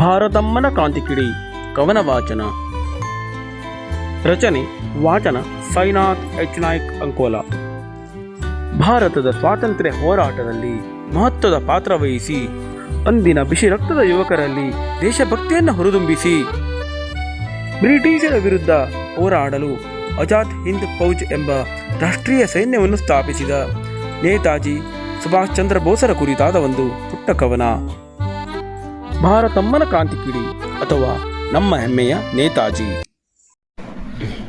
ಭಾರತಮ್ಮನ ಕಾಂತಿಕಿಡಿ ಕವನ ವಾಚನ ರಚನೆ, ವಾಚನ, ಸೈನಾಥ್ ಎಚ್ ನಾಯ್ಕ್ ಅಂಕೋಲ. ಭಾರತದ ಸ್ವಾತಂತ್ರ್ಯ ಹೋರಾಟದಲ್ಲಿ ಮಹತ್ವದ ಪಾತ್ರ ವಹಿಸಿ, ಅಂದಿನ ಬಿಸಿ ರಕ್ತದ ಯುವಕರಲ್ಲಿ ದೇಶಭಕ್ತಿಯನ್ನು ಹುರಿದುಂಬಿಸಿ, ಬ್ರಿಟಿಷರ ವಿರುದ್ಧ ಹೋರಾಡಲು ಅಜಾದ್ ಹಿಂದ್ ಫೌಜ್ ಎಂಬ ರಾಷ್ಟ್ರೀಯ ಸೈನ್ಯವನ್ನು ಸ್ಥಾಪಿಸಿದ ನೇತಾಜಿ ಸುಭಾಷ್ ಚಂದ್ರ ಬೋಸರ ಕುರಿತಾದ ಒಂದು ಪುಟ್ಟ ಕವನ. ಭಾರತಮ್ಮನ ಕ್ರಾಂತಿಕಿಡಿ ಅಥವಾ ನಮ್ಮ ಹೆಮ್ಮೆಯ ನೇತಾಜಿ.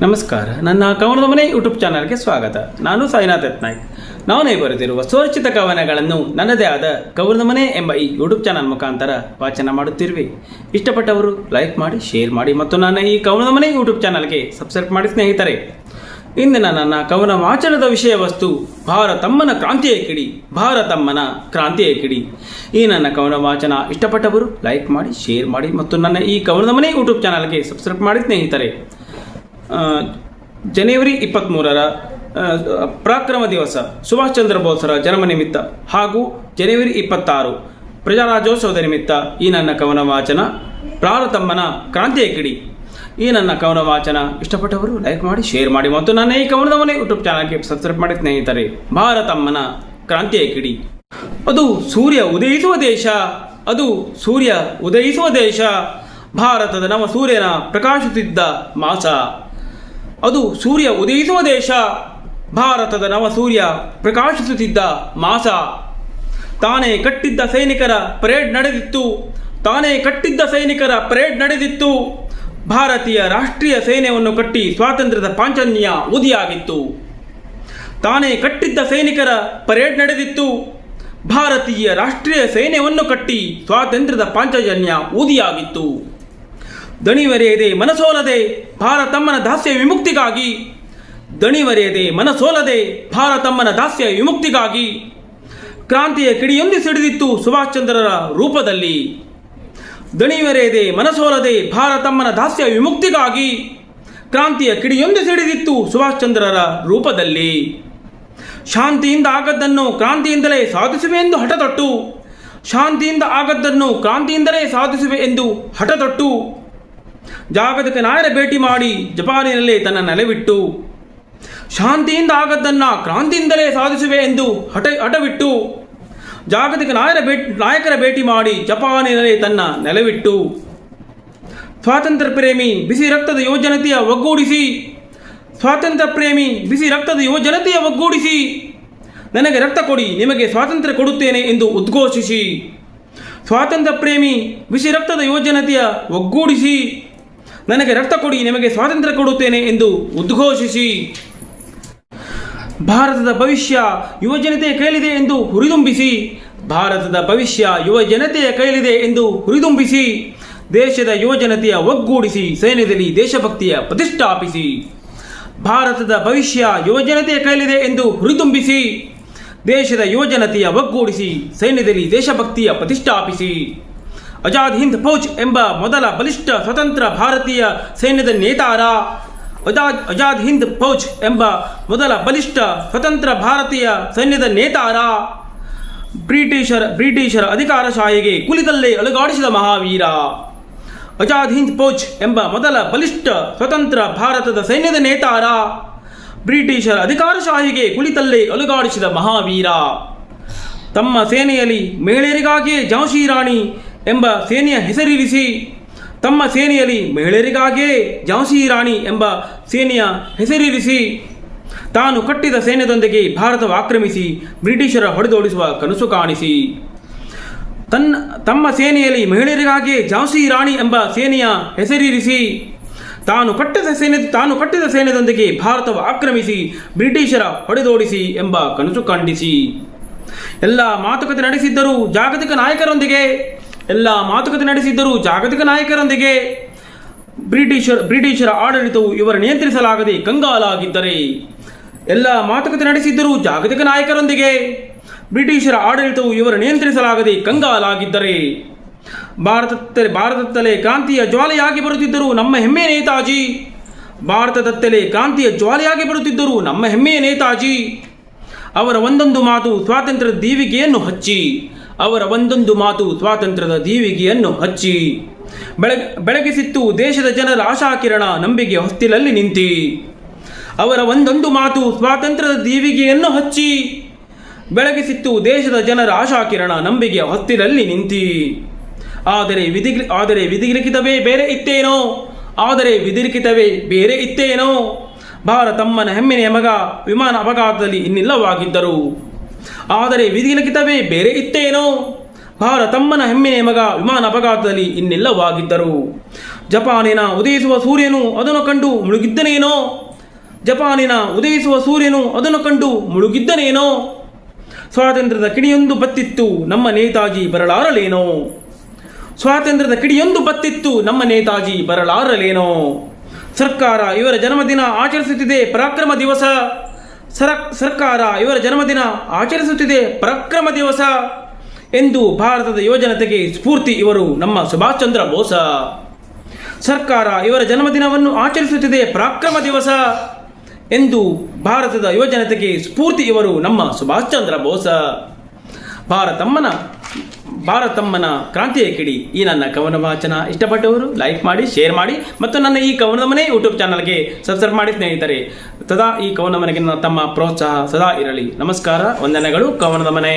ನಮಸ್ಕಾರ. ನನ್ನ ಕವನದ ಮನೆ ಯೂಟ್ಯೂಬ್ ಚಾನಲ್ಗೆ ಸ್ವಾಗತ. ನಾನು ಸಾಯಿನಾಥ್ ಯತ್ನಾಯ್ಕ್ ನಾನೇ ಬರೆದಿರುವ ಸುರಕ್ಷಿತ ಕವನಗಳನ್ನು ನನ್ನದೇ ಆದ ಕವನದ ಮನೆ ಎಂಬ ಈ ಯೂಟ್ಯೂಬ್ ಚಾನಲ್ ಮುಖಾಂತರ ವಾಚನ ಮಾಡುತ್ತಿರುವೆ. ಇಷ್ಟಪಟ್ಟವರು ಲೈಕ್ ಮಾಡಿ, ಶೇರ್ ಮಾಡಿ ಮತ್ತು ನನ್ನ ಈ ಕವನದ ಮನೆ ಯೂಟ್ಯೂಬ್ ಚಾನಲ್ಗೆ ಸಬ್ಸ್ಕ್ರೈಬ್ ಮಾಡಿ ಸ್ನೇಹಿತರೆ. ಇಂದಿನ ನನ್ನ ಕವನ ವಾಚನದ ವಿಷಯ ವಸ್ತು ಭಾರತಮ್ಮನ ಕ್ರಾಂತಿಯ ಕಿಡಿ ಭಾರತಮ್ಮನ ಕ್ರಾಂತಿಯ ಕಿಡಿ. ಈ ನನ್ನ ಕವನ ವಾಚನ ಇಷ್ಟಪಟ್ಟವರು ಲೈಕ್ ಮಾಡಿ ಶೇರ್ ಮಾಡಿ ಮತ್ತು ನನ್ನ ಈ ಕವನದ ಮನೆ ಯೂಟ್ಯೂಬ್ ಚಾನಲ್ಗೆ ಸಬ್ಸ್ಕ್ರೈಬ್ ಮಾಡಿ ಸ್ನೇಹಿತರೆ. ಜನವರಿ ಇಪ್ಪತ್ತ್ಮೂರರ ಪರಾಕ್ರಮ ದಿವಸ, ಸುಭಾಷ್ ಚಂದ್ರ ಬೋಸರ ಜನ್ಮ ನಿಮಿತ್ತ ಹಾಗೂ ಜನವರಿ ಇಪ್ಪತ್ತಾರು, ಪ್ರಜಾರಾಜ್ಯೋತ್ಸವದ ನಿಮಿತ್ತ ಈ ನನ್ನ ಕವನ ವಾಚನ ಭಾರತಮ್ಮನ ಕ್ರಾಂತಿಯ ಕಿಡಿ. ಈ ನನ್ನ ಕವನ ವಾಚನ ಇಷ್ಟಪಟ್ಟವರು ಲೈಕ್ ಮಾಡಿ ಶೇರ್ ಮಾಡಿ ಮತ್ತು ನನ್ನ ಈ ಕವನದ ಮನೆ ಯೂಟ್ಯೂಬ್ ಚಾನಲ್ಗೆ ಸಬ್ಸ್ಕ್ರೈಬ್ ಮಾಡಿ ಸ್ನೇಹಿತರೆ, ಭಾರತಮ್ಮನ ಕ್ರಾಂತಿಯ ಕಿಡಿ. ಅದು ಸೂರ್ಯ ಉದಯಿಸುವ ದೇಶ, ಅದು ಸೂರ್ಯ ಉದಯಿಸುವ ದೇಶ, ಭಾರತದ ನವ ಸೂರ್ಯನ ಪ್ರಕಾಶಿಸುತ್ತಿದ್ದ ಮಾಸ. ಅದು ಸೂರ್ಯ ಉದಯಿಸುವ ದೇಶ, ಭಾರತದ ನವ ಸೂರ್ಯ ಪ್ರಕಾಶಿಸುತ್ತಿದ್ದ ಮಾಸ. ತಾನೇ ಕಟ್ಟಿದ್ದ ಸೈನಿಕರ ಪರೇಡ್ ನಡೆದಿತ್ತು, ತಾನೇ ಕಟ್ಟಿದ್ದ ಸೈನಿಕರ ಪರೇಡ್ ನಡೆದಿತ್ತು. ಭಾರತೀಯ ರಾಷ್ಟ್ರೀಯ ಸೇನೆಯನ್ನು ಕಟ್ಟಿ ಸ್ವಾತಂತ್ರ್ಯದ ಪಾಂಚನ್ಯ ಉದಿಯಾಗಿತ್ತು. ತಾನೇ ಕಟ್ಟಿದ್ದ ಸೈನಿಕರ ಪರೇಡ್ ನಡೆದಿತ್ತು. ಭಾರತೀಯ ರಾಷ್ಟ್ರೀಯ ಸೇನೆಯನ್ನು ಕಟ್ಟಿ ಸ್ವಾತಂತ್ರ್ಯದ ಪಾಂಚಜನ್ಯ ಊದಿಯಾಗಿತ್ತು ದಣಿವರೆಯದೆ ಮನಸೋಲದೆ ಭಾರತಮ್ಮನ ದಾಸ್ಯ ವಿಮುಕ್ತಿಗಾಗಿ, ದಣಿವರೆಯದೆ ಮನಸೋಲದೆ ಭಾರತಮ್ಮನ ದಾಸ್ಯ ವಿಮುಕ್ತಿಗಾಗಿ, ಕ್ರಾಂತಿಯ ಕಿಡಿಯೊಂದಿ ಸಿಡಿದಿತ್ತು ಸುಭಾಷ್ ಚಂದ್ರರ ರೂಪದಲ್ಲಿ. ದಣಿವರೆಯದೆ ಮನಸೋಲದೆ ಭಾರತಮ್ಮನ ದಾಸ್ಯ ವಿಮುಕ್ತಿಗಾಗಿ ಕ್ರಾಂತಿಯ ಕಿಡಿಯೊಂದು ಸಿಡಿದಿತ್ತು ಸುಭಾಷ್ ಚಂದ್ರರ ರೂಪದಲ್ಲಿ. ಶಾಂತಿಯಿಂದ ಆಗದ್ದನ್ನು ಕ್ರಾಂತಿಯಿಂದಲೇ ಸಾಧಿಸುವೆ ಎಂದು ಹಠತೊಟ್ಟು. ಶಾಂತಿಯಿಂದ ಆಗದ್ದನ್ನು ಕ್ರಾಂತಿಯಿಂದಲೇ ಸಾಧಿಸುವೆ ಎಂದು ಹಠತೊಟ್ಟು. ಜಾಗತಿಕ ನಾಯರ ಭೇಟಿ ಮಾಡಿ ಜಪಾನಿನಲ್ಲಿ ತನ್ನ ನೆಲೆವಿಟ್ಟು. ಶಾಂತಿಯಿಂದ ಆಗದ್ದನ್ನ ಕ್ರಾಂತಿಯಿಂದಲೇ ಸಾಧಿಸುವೆ ಎಂದು ಹಠ, ಹಠವಿಟ್ಟು. ಜಾಗತಿಕ ನಾಯರ ಭೇಟಿ, ನಾಯಕರ ಭೇಟಿ ಮಾಡಿ ಜಪಾನಿನಲ್ಲಿ ತನ್ನ ನೆಲವಿಟ್ಟು. ಸ್ವಾತಂತ್ರ್ಯ ಪ್ರೇಮಿ ಬಿಸಿ ರಕ್ತದ ಯುವಜನತೆಯ ಒಗ್ಗೂಡಿಸಿ. ಸ್ವಾತಂತ್ರ್ಯ ಪ್ರೇಮಿ ಬಿಸಿ ರಕ್ತದ ಯುವಜನತೆಯ ಒಗ್ಗೂಡಿಸಿ. ನನಗೆ ರಕ್ತ ಕೊಡಿ, ನಿಮಗೆ ಸ್ವಾತಂತ್ರ್ಯ ಕೊಡುತ್ತೇನೆ ಎಂದು ಉದ್ಘೋಷಿಸಿ. ಸ್ವಾತಂತ್ರ್ಯ ಪ್ರೇಮಿ ಬಿಸಿ ರಕ್ತದ ಯುವಜನತೆಯ ಒಗ್ಗೂಡಿಸಿ. ನನಗೆ ರಕ್ತ ಕೊಡಿ, ನಿಮಗೆ ಸ್ವಾತಂತ್ರ್ಯ ಕೊಡುತ್ತೇನೆ ಎಂದು ಉದ್ಘೋಷಿಸಿ. ಭಾರತದ ಭವಿಷ್ಯ ಯುವಜನತೆಯ ಕೈಲಿದೆ ಎಂದು ಹುರಿದುಂಬಿಸಿ. ಭಾರತದ ಭವಿಷ್ಯ ಯುವ ಜನತೆಯ ಕೈಲಿದೆ ಎಂದು ಹುರಿದುಂಬಿಸಿ. ದೇಶದ ಯುವಜನತೆಯ ಒಗ್ಗೂಡಿಸಿ ಸೈನ್ಯದಲ್ಲಿ ದೇಶಭಕ್ತಿಯ ಪ್ರತಿಷ್ಠಾಪಿಸಿ. ಭಾರತದ ಭವಿಷ್ಯ ಯುವಜನತೆಯ ಕೈಲಿದೆ ಎಂದು ಹುರಿದುಂಬಿಸಿ. ದೇಶದ ಯುವಜನತೆಯ ಒಗ್ಗೂಡಿಸಿ ಸೈನ್ಯದಲ್ಲಿ ದೇಶಭಕ್ತಿಯ ಪ್ರತಿಷ್ಠಾಪಿಸಿ. ಅಜಾದ್ ಹಿಂದ್ ಫೌಜ್ ಎಂಬ ಮೊದಲ ಬಲಿಷ್ಠ ಸ್ವತಂತ್ರ ಭಾರತೀಯ ಸೈನ್ಯದ ನೇತಾರ ಆಜಾದ್ ಅಜಾದ್ ಹಿಂದ್ ಫೌಜ್ ಎಂಬ ಮೊದಲ ಬಲಿಷ್ಠ ಸ್ವತಂತ್ರ ಭಾರತೀಯ ಸೈನ್ಯದ ನೇತಾರ ಬ್ರಿಟಿಷರ ಬ್ರಿಟಿಷರ ಅಧಿಕಾರಶಾಹಿಗೆ ಕುಲಿತಲ್ಲೇ ಅಲುಗಾಡಿಸಿದ ಮಹಾವೀರ. ಅಜಾದ್ ಹಿಂದ್ ಫೌಜ್ ಎಂಬ ಮೊದಲ ಬಲಿಷ್ಠ ಸ್ವತಂತ್ರ ಭಾರತದ ಸೈನ್ಯದ ನೇತಾರ ಬ್ರಿಟಿಷರ ಅಧಿಕಾರಶಾಹಿಗೆ ಕುಳಿತಲ್ಲೇ ಅಲುಗಾಡಿಸಿದ ಮಹಾವೀರ. ತಮ್ಮ ಸೇನೆಯಲ್ಲಿ ಮಹಿಳೆಯರಿಗಾಗಿಯೇ ಝಾನ್ಸಿ ರಾಣಿ ಎಂಬ ಸೇನೆಯ ಹೆಸರಿರಿಸಿ ತಮ್ಮ ಸೇನೆಯಲ್ಲಿ ಮಹಿಳೆಯರಿಗಾಗಿಯೇ ಝಾನ್ಸಿ ರಾಣಿ ಎಂಬ ಸೇನೆಯ ಹೆಸರಿರಿಸಿ ತಾನು ಕಟ್ಟಿದ ಸೈನ್ಯದೊಂದಿಗೆ ಭಾರತವು ಆಕ್ರಮಿಸಿ ಬ್ರಿಟಿಷರ ಹೊಡೆದೋಡಿಸುವ ಕನಸು ಕಾಣಿಸಿ. ತನ್ನ, ತಮ್ಮ ಸೇನೆಯಲ್ಲಿ ಮಹಿಳೆಯರಿಗಾಗಿಯೇ ಝಾನ್ಸಿ ರಾಣಿ ಎಂಬ ಸೇನೆಯ ಹೆಸರಿರಿಸಿ ತಾನು ಕಟ್ಟಿದ ಸೇನೆ, ತಾನು ಕಟ್ಟಿದ ಸೈನ್ಯದೊಂದಿಗೆ ಭಾರತವು ಆಕ್ರಮಿಸಿ ಬ್ರಿಟಿಷರ ಹೊಡೆದೋಡಿಸಿ ಎಂಬ ಕನಸು ಖಂಡಿಸಿ. ಎಲ್ಲ ಮಾತುಕತೆ ನಡೆಸಿದ್ದರೂ ಜಾಗತಿಕ ನಾಯಕರೊಂದಿಗೆ ಎಲ್ಲ ಮಾತುಕತೆ ನಡೆಸಿದ್ದರು ಜಾಗತಿಕ ನಾಯಕರೊಂದಿಗೆ ಬ್ರಿಟಿಷರ್, ಬ್ರಿಟಿಷರ ಆಡಳಿತವು ಇವರ ನಿಯಂತ್ರಿಸಲಾಗದೆ ಕಂಗಾಲಾಗಿದ್ದರೆ, ಎಲ್ಲ ಮಾತುಕತೆ ನಡೆಸಿದ್ದರು ಜಾಗತಿಕ ನಾಯಕರೊಂದಿಗೆ ಬ್ರಿಟಿಷರ ಆಡಳಿತವು ಇವರ ನಿಯಂತ್ರಿಸಲಾಗದೆ ಕಂಗಾಲಾಗಿದ್ದರೆ ಭಾರತತ್ತಲೆ ಭಾರತದತ್ತಲೇ ಕ್ರಾಂತಿಯ ಜ್ವಾಲೆಯಾಗಿ ಬರುತ್ತಿದ್ದರು ನಮ್ಮ ಹೆಮ್ಮೆಯ ನೇತಾಜಿ. ಭಾರತದತ್ತಲೇ ಕ್ರಾಂತಿಯ ಜ್ವಾಲೆಯಾಗಿ ಬರುತ್ತಿದ್ದರು ನಮ್ಮ ಹೆಮ್ಮೆಯ ನೇತಾಜಿ. ಅವರ ಒಂದೊಂದು ಮಾತು ಸ್ವಾತಂತ್ರ್ಯ ದೀವಿಗೆಯನ್ನು ಹಚ್ಚಿ ಅವರ ಒಂದೊಂದು ಮಾತು ಸ್ವಾತಂತ್ರ್ಯದ ದೀವಿಗೆಯನ್ನು ಹಚ್ಚಿ. ಬೆಳಗ್ ಬೆಳಗಿಸಿತ್ತು ದೇಶದ ಜನರ ಆಶಾಕಿರಣ, ನಂಬಿಕೆ ಹೊಸ್ತಿಲಲ್ಲಿ ನಿಂತಿ. ಅವರ ಒಂದೊಂದು ಮಾತು ಸ್ವಾತಂತ್ರ್ಯದ ದೀವಿಗೆಯನ್ನು ಹಚ್ಚಿ. ಬೆಳಗಿಸಿತ್ತು ದೇಶದ ಜನರ ಆಶಾಕಿರಣ, ನಂಬಿಕೆ ಹೊಸ್ತಿಲಲ್ಲಿ ನಿಂತಿ. ಆದರೆ ವಿಧಿ ಆದರೆ ವಿಧಿಲಿಖಿತವೇ ಬೇರೆ ಇತ್ತೇನೋ? ಆದರೆ ವಿಧಿಲಿಖಿತವೇ ಬೇರೆ ಇತ್ತೇನೋ? ಭಾರತಮ್ಮನ ಹೆಮ್ಮಿನ ಮಗ, ವಿಮಾನ ಅಪಘಾತದಲ್ಲಿ ಇನ್ನಿಲ್ಲವಾಗಿದ್ದರು. ಆದರೆ ವಿಧಿಲಿಖಿತವೇ ಬೇರೆ ಇತ್ತೇನೋ? ಭಾರತಮ್ಮನ ಹೆಮ್ಮೆಯ ಮಗ ವಿಮಾನ ಅಪಘಾತದಲ್ಲಿ ಇನ್ನೆಲ್ಲವಾಗಿದ್ದರು. ಜಪಾನಿನ ಉದಯಿಸುವ ಸೂರ್ಯನು ಅದನ್ನು ಕಂಡು ಮುಳುಗಿದ್ದನೇನೋ? ಜಪಾನಿನ ಉದಯಿಸುವ ಸೂರ್ಯನು ಅದನ್ನು ಕಂಡು ಮುಳುಗಿದ್ದನೇನೋ? ಸ್ವಾತಂತ್ರ್ಯದ ಕಿಡಿಯೊಂದು ಬತ್ತಿತ್ತು ನಮ್ಮ ನೇತಾಜಿ ಬರಲಾರಲೇನೋ? ಸ್ವಾತಂತ್ರ್ಯದ ಕಿಡಿಯೊಂದು ಬತ್ತಿತ್ತು ನಮ್ಮ ನೇತಾಜಿ ಬರಲಾರಲೇನೋ? ಸರ್ಕಾರ ಇವರ ಜನ್ಮದಿನ ಆಚರಿಸುತ್ತಿದೆ ಪರಾಕ್ರಮ ದಿವಸ. ಸರ, ಸರ್ಕಾರ ಇವರ ಜನ್ಮದಿನ ಆಚರಿಸುತ್ತಿದೆ. ಪರಾಕ್ರಮ ದಿವಸ ಎಂದು ಭಾರತದ ಯುವಜನತೆಗೆ ಸ್ಫೂರ್ತಿ ಇವರು ನಮ್ಮ ಸುಭಾಷ್ ಚಂದ್ರ ಬೋಸ. ಸರ್ಕಾರ ಇವರ ಜನ್ಮದಿನವನ್ನು ಆಚರಿಸುತ್ತಿದೆ. ಪರಾಕ್ರಮ ದಿವಸ ಎಂದು ಭಾರತದ ಯುವಜನತೆಗೆ ಸ್ಫೂರ್ತಿ ಇವರು ನಮ್ಮ ಸುಭಾಷ್ ಚಂದ್ರ ಬೋಸ. ಭಾರತಮ್ಮನ ಭಾರತಮ್ಮನ ಕ್ರಾಂತಿಯ ಕಿಡಿ. ಈ ನನ್ನ ಕವನ ವಾಚನ ಇಷ್ಟಪಟ್ಟವರು ಲೈಕ್ ಮಾಡಿ ಶೇರ್ ಮಾಡಿ ಮತ್ತು ನನ್ನ ಈ ಕವನದ ಮನೆ ಯೂಟ್ಯೂಬ್ ಚಾನಲ್ಗೆ ಸಬ್ಸ್ಕ್ರೈಬ್ ಮಾಡಿ ಸ್ನೇಹಿತರೆ. ಸದಾ ಈ ಕವನ ಮನೆಗೆ ನನ್ನ ತಮ್ಮ ಪ್ರೋತ್ಸಾಹ ಸದಾ ಇರಲಿ. ನಮಸ್ಕಾರ, ವಂದನೆಗಳು, ಕವನದ ಮನೆ.